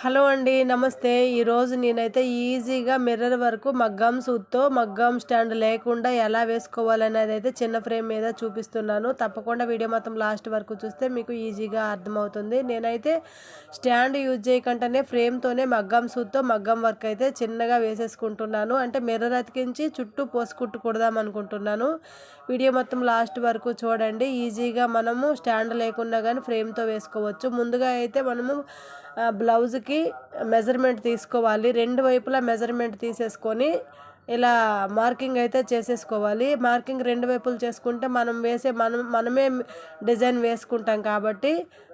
Hello అండి నమస్తే. ఈరోజు నేనైతే ఈజీగా మిర్రర్ వరకు మగ్గం సూత్తో మగ్గం స్టాండ్ లేకుండా ఎలా వేసుకోవాలనేది అయితే చిన్న ఫ్రేమ్ మీద చూపిస్తున్నాను. తప్పకుండా వీడియో మొత్తం లాస్ట్ వరకు చూస్తే మీకు ఈజీగా అర్థమవుతుంది. నేనైతే స్టాండ్ యూజ్ చేయకుండానే ఫ్రేమ్తోనే మగ్గం సూత్తో మగ్గం వర్క్ అయితే చిన్నగా వేసేసుకుంటున్నాను. అంటే మిర్రర్ అతికించి చుట్టూ పోసుకుట్టు కుడదాం అనుకుంటున్నాను. వీడియో మొత్తం లాస్ట్ వరకు చూడండి. ఈజీగా మనము స్టాండ్ లేకున్నా కానీ ఫ్రేమ్తో వేసుకోవచ్చు. ముందుగా అయితే మనము బ్లౌజ్కి మెజర్మెంట్ తీసుకోవాలి. రెండు వైపులా మెజర్మెంట్ తీసేసుకొని ఇలా మార్కింగ్ అయితే చేసేసుకోవాలి. మార్కింగ్ రెండు వైపులు చేసుకుంటే మనం వేసే మనం మనమే డిజైన్ వేసుకుంటాం కాబట్టి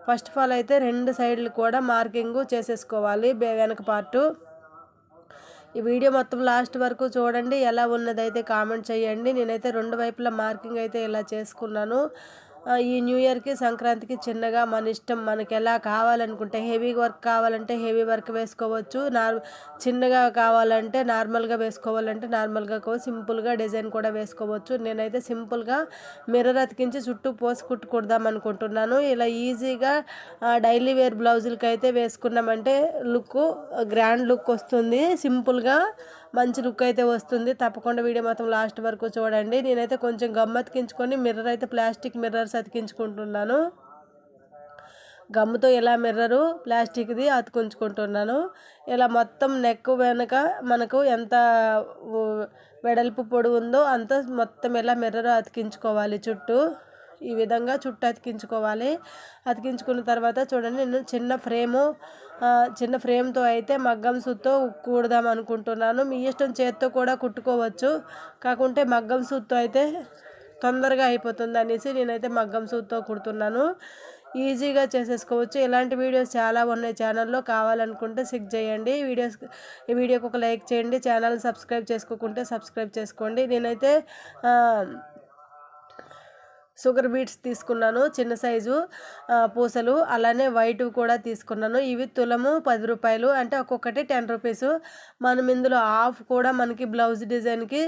ఫస్ట్ ఆఫ్ ఆల్ అయితే రెండు సైడ్లు కూడా మార్కింగ్ చేసేసుకోవాలి వెనక పార్టు. ఈ వీడియో మొత్తం లాస్ట్ వరకు చూడండి. ఎలా ఉన్నదైతే కామెంట్ చేయండి. నేనైతే రెండు వైపులా మార్కింగ్ అయితే ఇలా చేసుకున్నాను. ఈ న్యూ ఇయర్కి సంక్రాంతికి చిన్నగా మన ఇష్టం మనకి ఎలా కావాలనుకుంటే హెవీ వర్క్ కావాలంటే హెవీ వర్క్ వేసుకోవచ్చు. నార్ చిన్నగా కావాలంటే నార్మల్గా వేసుకోవాలంటే నార్మల్గా సింపుల్గా డిజైన్ కూడా వేసుకోవచ్చు. నేనైతే సింపుల్గా మిర్రర్ అతికించి చుట్టూ పోసి కుట్టుకుడదాం అనుకుంటున్నాను. ఇలా ఈజీగా డైలీ వేర్ బ్లౌజులకి అయితే వేసుకున్నామంటే లుక్ గ్రాండ్ లుక్ వస్తుంది. సింపుల్గా మంచి లుక్ అయితే వస్తుంది. తప్పకుండా వీడియో మొత్తం లాస్ట్ వరకు చూడండి. నేనైతే కొంచెం గమ్మతికించుకొని మిర్రర్ అయితే ప్లాస్టిక్ మిర్రర్స్ అతికించుకుంటున్నాను. గమ్ముతో ఇలా మిర్రరు ప్లాస్టిక్ది అతుకుంచుకుంటున్నాను. ఇలా మొత్తం నెక్ వెనక మనకు ఎంత వెడల్పు పొడి ఉందో అంత మొత్తం ఇలా మిర్రర్ అతికించుకోవాలి చుట్టూ. ఈ విధంగా చుట్టూ అతికించుకోవాలి అతికించుకున్న తర్వాత చూడండి నేను చిన్న ఫ్రేము చిన్న ఫ్రేమ్తో అయితే మగ్గం సూత్తో కుడదాం అనుకుంటున్నాను. మీ ఇష్టం చేత్తో కూడా కుట్టుకోవచ్చు. కాకుంటే మగ్గం సూత్తో అయితే తొందరగా అయిపోతుంది అనేసి నేనైతే మగ్గం సూత్తో కుడుతున్నాను. ఈజీగా చేసేసుకోవచ్చు. ఇలాంటి వీడియోస్ చాలా ఉన్నాయి ఛానల్లో. కావాలనుకుంటే సిక్ చేయండి. వీడియోస్ ఈ వీడియోకి ఒక లైక్ చేయండి. ఛానల్ సబ్స్క్రైబ్ చేసుకోకుంటే సబ్స్క్రైబ్ చేసుకోండి. నేనైతే షుగర్ బీట్స్ తీసుకున్నాను చిన్న సైజు పూసలు అలానే వైట్ కూడా తీసుకున్నాను. ఇవి తులము పది రూపాయలు అంటే ఒక్కొక్కటి టెన్ రూపీస్. మనం ఇందులో హాఫ్ కూడా మనకి బ్లౌజ్ డిజైన్కి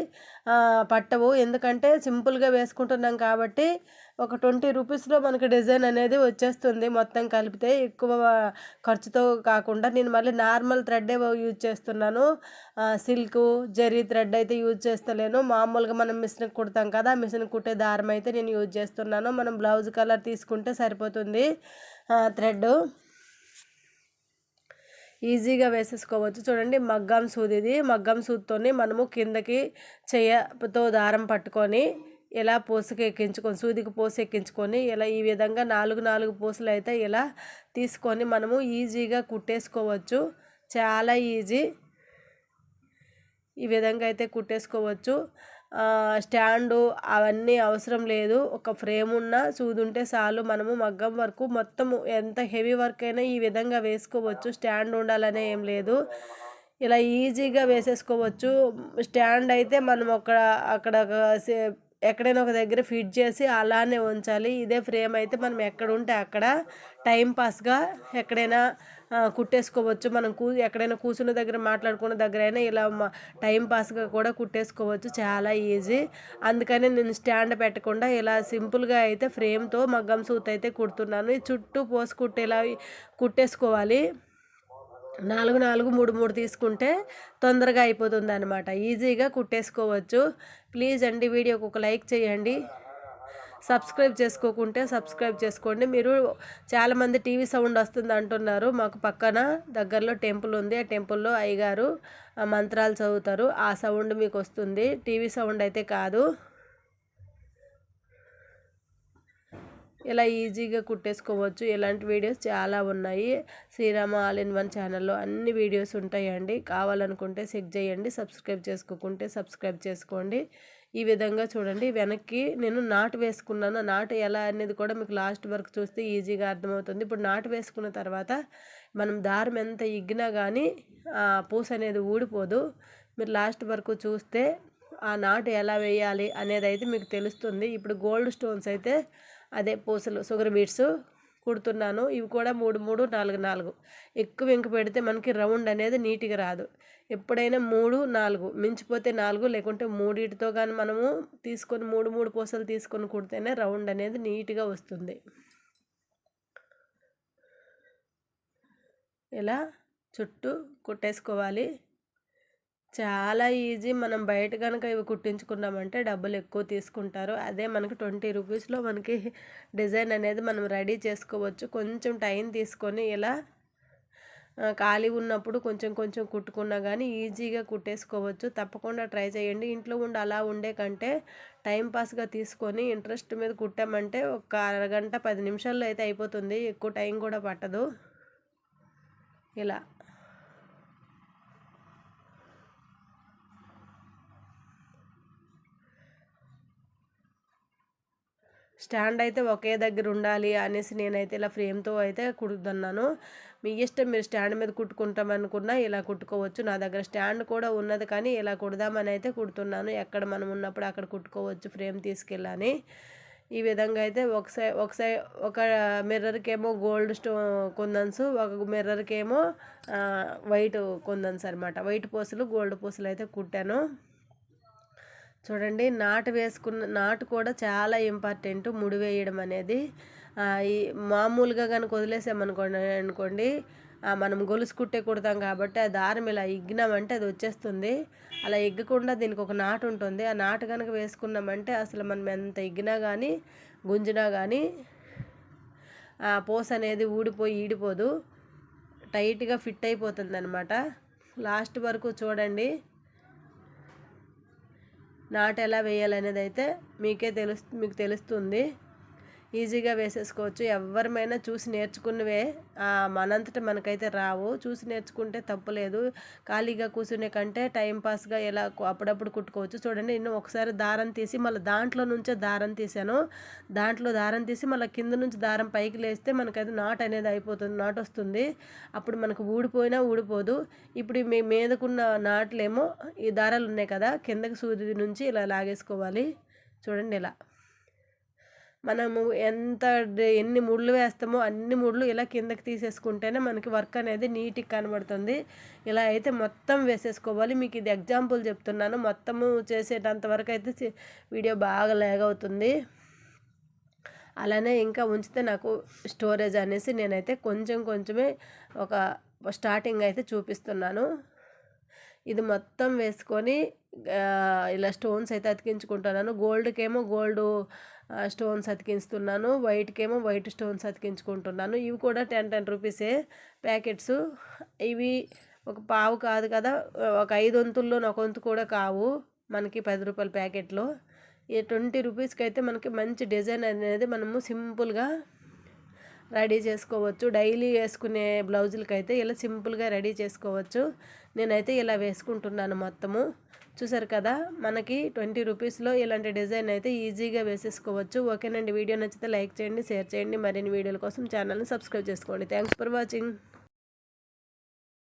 పట్టవు. ఎందుకంటే సింపుల్గా వేసుకుంటున్నాం కాబట్టి ఒక ట్వంటీ రూపీస్లో మనకి డిజైన్ అనేది వచ్చేస్తుంది. మొత్తం కలిపితే ఎక్కువ ఖర్చుతో కాకుండా నేను మళ్ళీ నార్మల్ థ్రెడ్డే యూజ్ చేస్తున్నాను. సిల్క్ జరీ థ్రెడ్ అయితే యూజ్ చేస్తలేను. మామూలుగా మనం మిషన్ కుడతాం కదా మిషన్ కుట్టే దారం అయితే నేను యూజ్ చేస్తున్నాను. మనం బ్లౌజ్ కలర్ తీసుకుంటే సరిపోతుంది. థ్రెడ్ ఈజీగా వేసేసుకోవచ్చు. చూడండి మగ్గం సూదిది. మగ్గం సూదితోని మనము కిందకి చెయ్యతో దారం పట్టుకొని ఇలా పూసకి ఎక్కించుకొని సూదికి పూస ఎక్కించుకొని ఇలా ఈ విధంగా నాలుగు నాలుగు పూసలు అయితే ఇలా తీసుకొని మనము ఈజీగా కుట్టేసుకోవచ్చు. చాలా ఈజీ. ఈ విధంగా అయితే కుట్టేసుకోవచ్చు. స్టాండు అవన్నీ అవసరం లేదు. ఒక ఫ్రేమ్ ఉన్న ఉంటే చాలు. మనము మగ్గం వరకు మొత్తం ఎంత హెవీ వర్క్ అయినా ఈ విధంగా వేసుకోవచ్చు. స్టాండ్ ఉండాలనే ఏం లేదు. ఇలా ఈజీగా వేసేసుకోవచ్చు. స్టాండ్ అయితే మనం ఒక అక్కడ ఎక్కడైనా ఒక దగ్గర ఫిట్ చేసి అలానే ఉంచాలి. ఇదే ఫ్రేమ్ అయితే మనం ఎక్కడ ఉంటే అక్కడ టైంపాస్గా ఎక్కడైనా కుట్టేసుకోవచ్చు. మనం కూ ఎక్కడైనా కూర్చున్న దగ్గర మాట్లాడుకున్న దగ్గర అయినా ఇలా టైంపాస్గా కూడా కుట్టేసుకోవచ్చు. చాలా ఈజీ అందుకని నేను స్టాండ్ పెట్టకుండా ఇలా సింపుల్గా అయితే ఫ్రేమ్తో మగ్గం సూత్ అయితే కుడుతున్నాను. చుట్టూ పోసి కుట్టేలా కుట్టేసుకోవాలి. నాలుగు నాలుగు మూడు మూడు తీసుకుంటే తొందరగా అయిపోతుంది అనమాట ఈజీగా కుట్టేసుకోవచ్చు. ప్లీజ్ అండి వీడియోకి ఒక లైక్ చేయండి. సబ్స్క్రైబ్ చేసుకోకుంటే సబ్స్క్రైబ్ చేసుకోండి. మీరు చాలామంది టీవీ సౌండ్ వస్తుంది అంటున్నారు. మాకు పక్కన దగ్గరలో టెంపుల్ ఉంది. ఆ టెంపుల్లో అయ్యగారు మంత్రాలు చదువుతారు. ఆ సౌండ్ మీకు వస్తుంది. టీవీ సౌండ్ అయితే కాదు. ఇలా ఈజీగా కుట్టేసుకోవచ్చు ఇలాంటి వీడియోస్ చాలా ఉన్నాయి. శ్రీరామ ఆల్ ఇన్ వన్ ఛానల్లో అన్ని వీడియోస్ ఉంటాయండి. కావాలనుకుంటే చెక్ చేయండి సబ్స్క్రైబ్ చేసుకోకుంటే సబ్స్క్రైబ్ చేసుకోండి. ఈ విధంగా చూడండి వెనక్కి నేను నాటు వేసుకున్నాను. నాటు ఎలా అనేది కూడా మీకు లాస్ట్ వరకు చూస్తే ఈజీగా అర్థమవుతుంది. ఇప్పుడు నాటు వేసుకున్న తర్వాత మనం దారం ఎంత ఇగ్గినా కానీ పూస అనేది ఊడిపోదు. మీరు లాస్ట్ వరకు చూస్తే ఆ నాటు ఎలా వేయాలి అనేది అయితే మీకు తెలుస్తుంది. ఇప్పుడు గోల్డ్ స్టోన్స్ అయితే అదే పూసలు షుగర్ బీట్స్ కుడుతున్నాను. ఇవి కూడా మూడు మూడు నాలుగు నాలుగు. ఎక్కువ ఇంక పెడితే మనకి రౌండ్ అనేది నీట్గా రాదు. ఎప్పుడైనా మూడు నాలుగు. మించిపోతే నాలుగు లేకుంటే మూడింటితో కానీ మనము తీసుకొని మూడు మూడు పూసలు తీసుకొని కుడితేనే రౌండ్ అనేది నీట్గా వస్తుంది. ఇలా చుట్టూ కుట్టేసుకోవాలి. చాలా ఈజీ. మనం బయట కనుక ఇవి కుట్టించుకున్నామంటే డబ్బులు ఎక్కువ తీసుకుంటారు. అదే మనకి ట్వంటీ రూపీస్లో మనకి డిజైన్ అనేది మనం రెడీ చేసుకోవచ్చు. కొంచెం టైం తీసుకొని ఇలా ఖాళీ ఉన్నప్పుడు కొంచెం కొంచెం కుట్టుకున్నా కానీ ఈజీగా కుట్టేసుకోవచ్చు. తప్పకుండా ట్రై చేయండి. ఇంట్లో ఉండి అలా ఉండే కంటే టైంపాస్గా తీసుకొని ఇంట్రెస్ట్ మీద కుట్టామంటే ఒక అరగంట పది నిమిషాల్లో అయితే అయిపోతుంది. ఎక్కువ టైం కూడా పట్టదు. ఇలా. స్టాండ్ అయితే ఒకే దగ్గర ఉండాలి అనేసి నేనైతే ఇలా ఫ్రేమ్తో అయితే కుడుతున్నాను. మీ ఇష్టం మీరు స్టాండ్ మీద కుట్టుకుంటామనుకున్నా ఇలా కుట్టుకోవచ్చు. నా దగ్గర స్టాండ్ కూడా ఉన్నది కానీ ఇలా కుడదామని అయితే కుడుతున్నాను. ఎక్కడ మనం ఉన్నప్పుడు అక్కడ కుట్టుకోవచ్చు ఫ్రేమ్ తీసుకెళ్ళని ఈ విధంగా అయితే ఒక ఒకసారి ఒక మిర్రర్కేమో ఒక గోల్డ్ స్టో కొందన్స్ ఒక మిర్రర్కి ఏమో వైట్ కొందన్స్ అనమాట వైట్ పూసలు గోల్డ్ పూసలు అయితే కుట్టాను. చూడండి నాటు వేసుకున్న నాటు కూడా చాలా ఇంపార్టెంట్ ముడి వేయడం అనేది ఈ మామూలుగా కనుక వదిలేసామనుకోండి అనుకోండి మనం గొలుసు కుట్టే కుడతాం కాబట్టి ఆ దారం ఇలా ఇగ్గినామంటే అది వచ్చేస్తుంది. అలా ఎగ్గకుండా దీనికి ఒక నాటు ఉంటుంది. ఆ నాటు కనుక వేసుకున్నామంటే అసలు మనం ఎంత ఎగ్గినా కానీ గుంజినా కానీ ఆ పోస అనేది ఊడిపోయి ఈడిపోదు. టైట్గా ఫిట్ అయిపోతుంది అనమాట లాస్ట్ వరకు చూడండి నాటు ఎలా వేయాలనేది అయితే మీకే తెలుస్ మీకు తెలుస్తుంది. ఈజీగా వేసేసుకోవచ్చు. ఎవరిమైనా చూసి నేర్చుకున్నవే మనంతట మనకైతే రావు. చూసి నేర్చుకుంటే తప్పులేదు ఖాళీగా కూర్చునే కంటే టైంపాస్గా ఎలా అప్పుడప్పుడు కుట్టుకోవచ్చు. చూడండి నేను ఒకసారి దారం తీసి మళ్ళీ దాంట్లో నుంచే దారం తీసాను దాంట్లో దారం తీసి మళ్ళీ కింద నుంచి దారం పైకి లేస్తే మనకైతే నాట్ అనేది అయిపోతుంది నాట్ వస్తుంది. అప్పుడు మనకు ఊడిపోయినా ఊడిపోదు. ఇప్పుడు మీ మీదకున్న నాట్లేమో ఈ దారాలు ఉన్నాయి కదా కిందకి సూది నుంచి ఇలా లాగేసుకోవాలి. చూడండి ఇలా. మనము ఎంత ఎన్ని ముళ్ళు వేస్తామో అన్ని ముళ్ళు ఇలా కిందకి తీసేసుకుంటేనే మనకి వర్క్ అనేది నీట్గా కనబడుతుంది. ఇలా అయితే మొత్తం వేసేసుకోవాలి. మీకు ఇది ఎగ్జాంపుల్ చెప్తున్నాను. మొత్తము చేసేటంత వరకు అయితే వీడియో బాగా లేగ్ అవుతుంది. అలానే ఇంకా ఉంచితే నాకు స్టోరేజ్ అనేసి నేనైతే కొంచెం కొంచెమే ఒక స్టార్టింగ్ అయితే చూపిస్తున్నాను. ఇది మొత్తం వేసుకొని ఇలా స్టోన్స్ అయితే అతికించుకుంటున్నాను. గోల్డ్కేమో గోల్డ్ స్టోన్స్ అతికిస్తున్నాను వైట్కేమో వైట్ స్టోన్స్ అతికించుకుంటున్నాను. ఇవి కూడా టెన్ టెన్ రూపీసే ప్యాకెట్స్. ఇవి ఒక పావు కాదు కదా ఒక ఐదు వంతుల్లో ఒక వంతు కూడా కావు మనకి పది రూపాయల ప్యాకెట్లో. ఈ ట్వంటీ రూపీస్కి అయితే మనకి మంచి డిజైన్ అనేది మనము సింపుల్గా రెడీ చేసుకోవచ్చు. డైలీ వేసుకునే బ్లౌజులకైతే అయితే ఇలా సింపుల్గా రెడీ చేసుకోవచ్చు. నేనైతే ఇలా వేసుకుంటున్నాను మొత్తము. చూసారు కదా మనకి ట్వంటీ రూపీస్లో ఇలాంటి డిజైన్ అయితే ఈజీగా వేసేసుకోవచ్చు. ఓకేనండి వీడియో నచ్చితే లైక్ చేయండి షేర్ చేయండి. మరిన్ని వీడియోల కోసం ఛానల్ని సబ్స్క్రైబ్ చేసుకోండి. Thanks for watching.